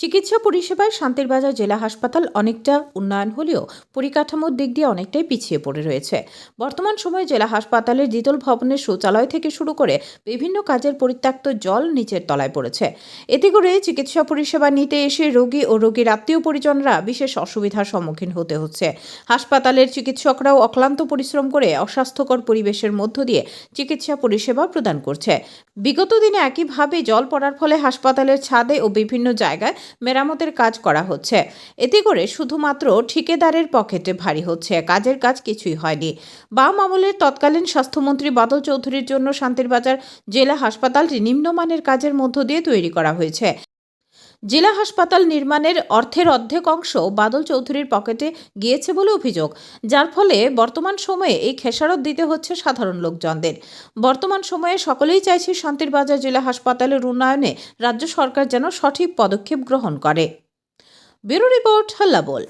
চিকিৎসা পরিষেবায় শান্তিরবাজার জেলা হাসপাতাল অনেকটা উন্নয়ন হলেও পরিকাঠামোর দিক দিয়ে অনেকটাই পিছিয়ে পড়ে রয়েছে। বর্তমান সময়ে জেলা হাসপাতালের দ্বিতল ভবনের শৌচালয় থেকে শুরু করে বিভিন্ন কাজের পরিত্যক্ত জল নিচের তলায় পড়েছে। এতে করে চিকিৎসা পরিষেবা নিতে এসে রোগী ও রোগীর আত্মীয় পরিজনরা বিশেষ অসুবিধার সম্মুখীন হতে হচ্ছে। হাসপাতালের চিকিৎসকরাও অক্লান্ত পরিশ্রম করে অস্বাস্থ্যকর পরিবেশের মধ্য দিয়ে চিকিৎসা পরিষেবা প্রদান করছে। বিগত দিনে একইভাবে জল পড়ার ফলে হাসপাতালের ছাদে ও বিভিন্ন জায়গায় মেরামতের কাজ করা হচ্ছে। এতে করে শুধুমাত্র ঠিকাদারের পকেটে ভারী হচ্ছে। কাজের কাজ কিছুই হয়নি। বাম আমলের তৎকালীন স্বাস্থ্যমন্ত্রী বাদল চৌধুরীর জন্য শান্তিরবাজার জেলা হাসপাতালটি নিম্নমানের কাজের মধ্য দিয়ে তৈরি করা হয়েছে। জেলা হাসপাতাল নির্মাণের অর্থের অর্ধেক অংশ বাদল চৌধুরীর পকেটে গিয়েছে বলে অভিযোগ, যার ফলে বর্তমান সময়ে এই খেসারত দিতে হচ্ছে সাধারণ লোকজনদের। বর্তমান সময়ে সকলেই চাইছে শান্তির বাজার জেলা হাসপাতালের উন্নয়নে রাজ্য সরকার যেন সঠিক পদক্ষেপ গ্রহণ করে। ব্যুরো রিপোর্ট হল্লা বল।